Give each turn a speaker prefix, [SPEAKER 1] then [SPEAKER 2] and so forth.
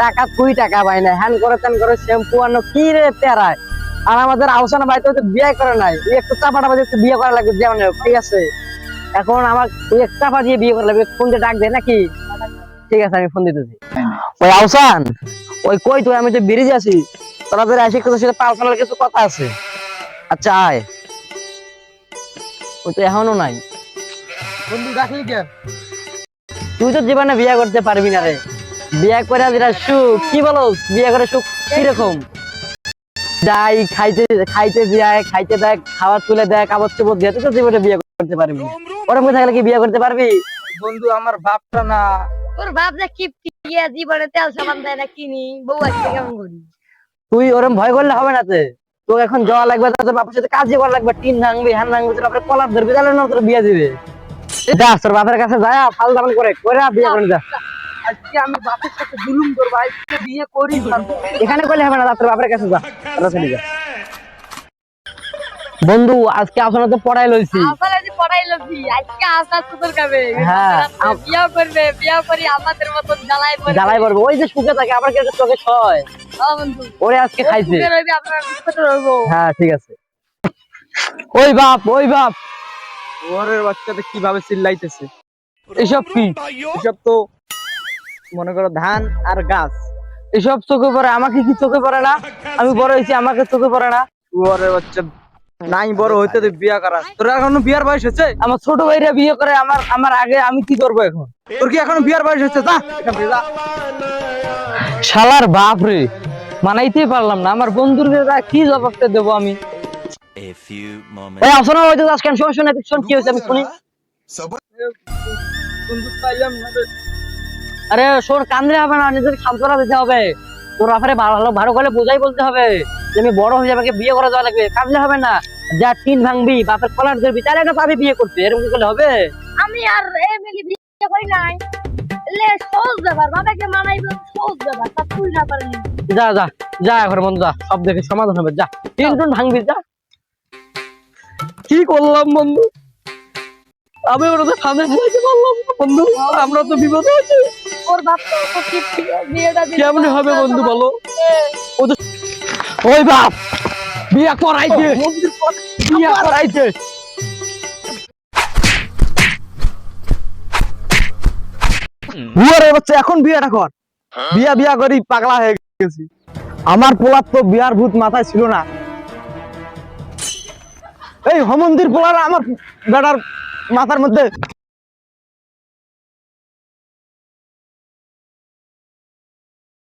[SPEAKER 1] টাকা কুই টাকা পাই না, হ্যান করে শ্যাম্পু কি রে আর আমাদের হয়তো বিয়ে নাই। তুই এখন তুই চাপা দিয়ে বিয়ে ডাক দে নাকি? ঠিক আছে, আমি ফোন ওই আহসান, ওই তুই? আমি তো বেরিয়ে আছি। তোরা সাথে পার্সোনাল কিছু কথা আছে। আচ্ছা আয়। ওই তো এখনও নাই।
[SPEAKER 2] বন্ধু ডাকলি কে?
[SPEAKER 1] তুই তো জীবনে বিয়ে করতে পারবি না রে। বিয়ে করে যেটা সুখ। কি বলো বিয়ে করে সুখ কীরকম? যাই খাইতে খাইতে যায় খাইতে খাবার তুলে দেয় কাপড় চোপড় দিয়ে। তুই তো জীবনে বিয়ে করতে পারবি ওরকম থাকলে কি বিয়ে করতে পারবি?
[SPEAKER 2] বন্ধু আমার বাপটা না।
[SPEAKER 3] তোর বাপ যে কি জীবনে তেল সাবান দেয় না কিনি। বউ আসছে কেমন করি?
[SPEAKER 1] তুই ওরকম ভয় করলে হবে না তে। তোকে এখন যাওয়া লাগবে তোর বাপের সাথে কাজে করা লাগবে। টিন ভাঙবি হ্যান ভাঙবি তোর বাপের কলার ধরবি তাহলে না তোর বিয়ে দিবে। যা তোর বাপের কাছে যায় ফাল দামান করে করে বিয়ে করে যা।
[SPEAKER 2] আজকে আমি বাপের সাথে জুলুম করব আজকে বিয়ে করি।
[SPEAKER 1] এখানে করলে হবে না তোর বাপের কাছে যা তাড়াতাড়ি যা। বন্ধু আজকে আপনার তো পড়াই লইছি।
[SPEAKER 3] আমার আজ পড়াই লবি আজকে সুতর খাবে।
[SPEAKER 1] হ্যাঁ,
[SPEAKER 3] বিয়া করবে বিয়া করি আমাদের মতন জ্বালাই
[SPEAKER 1] জ্বালাই পড়বে। ওই যে সুখে থাকে আবার কেটে চোখে ছয়।
[SPEAKER 3] বন্ধু।
[SPEAKER 1] ওরে আজকে খাইছে।
[SPEAKER 3] আপনারা
[SPEAKER 1] হ্যাঁ ঠিক আছে। ওই বাপ ওই বাপ।
[SPEAKER 2] ওরের বাচ্চাটা কীভাবে চিল্লাইতেছে?
[SPEAKER 1] এসব কি?
[SPEAKER 2] এসব তো মনে করো ধান আর গাছ।
[SPEAKER 1] এসব চোখে পড়ে, আমাকে কি চোখে পড়ে না? আমি বড় হয়েছি, আমাকে চোখে পড়ে না?
[SPEAKER 2] ওরের বাচ্চা নাই, বড় হইতে দে, বিয়া করা। তোর এখনও বিয়ার বয়স হচ্ছে
[SPEAKER 1] আমার ছোট ভাইরা বিয়ে করে, আমার আমার আগে আমি কি করব এখন?
[SPEAKER 2] তোর কি এখনও বিয়ার বয়স হচ্ছে যা।
[SPEAKER 1] শালার বাপ রে মানাইতেই পারলাম না। আমার বন্ধুর কি জবাবটা দেবো আমি?
[SPEAKER 4] A few moments.
[SPEAKER 1] ওই আসো না হয়তো আজকে শোন শোন শোন কি হয়েছে আমি শুনি।
[SPEAKER 2] বন্ধু পাইলাম না রে।
[SPEAKER 1] আরে শোন কান্দলে হবে না নিজেকে সান্ত্বনা দিতে হবে। তোর ব্যাপারে ভালো ভালো করে বোঝাই বলতে হবে যে আমি বড় হয়ে যাবে বিয়ে করা যাওয়া লাগবে। কাঁদলে হবে না। যা টিন ভাঙবি বাপের কলার ধরবি তাহলে একটা পাবি বিয়ে করতে এরকম করলে হবে?
[SPEAKER 3] আমি আর এমএলএ বিয়ে করি নাই। লে সহজ ব্যাপার বাবাকে মানাইবে সহজ ব্যাপার তা তুই না পারলি।
[SPEAKER 1] যা যা যা এখন বন্ধু যা সব দেখে সমাধান হবে যা। টুন ভাঙবি যা। কি করলাম বন্ধু? আমি ওরা তো সামনে ফেলাইতে পারলাম বন্ধু। আমরা তো বিপদ হয়েছে
[SPEAKER 3] ওর বাপ
[SPEAKER 1] কেমনে হবে বন্ধু বলো? ও তো ওই বাপ! বিয়া করাইছে। বিয়া করাইছে।
[SPEAKER 2] বুয়ারে বাচ্চা এখন বিয়েটা কর। বিয়া বিয়া করি পাগলা হয়ে গেছি। আমার পোলার তো বিয়ার ভূত মাথায় ছিল না। এই হমন্দির পোলার আমার বেটার মাথার মধ্যে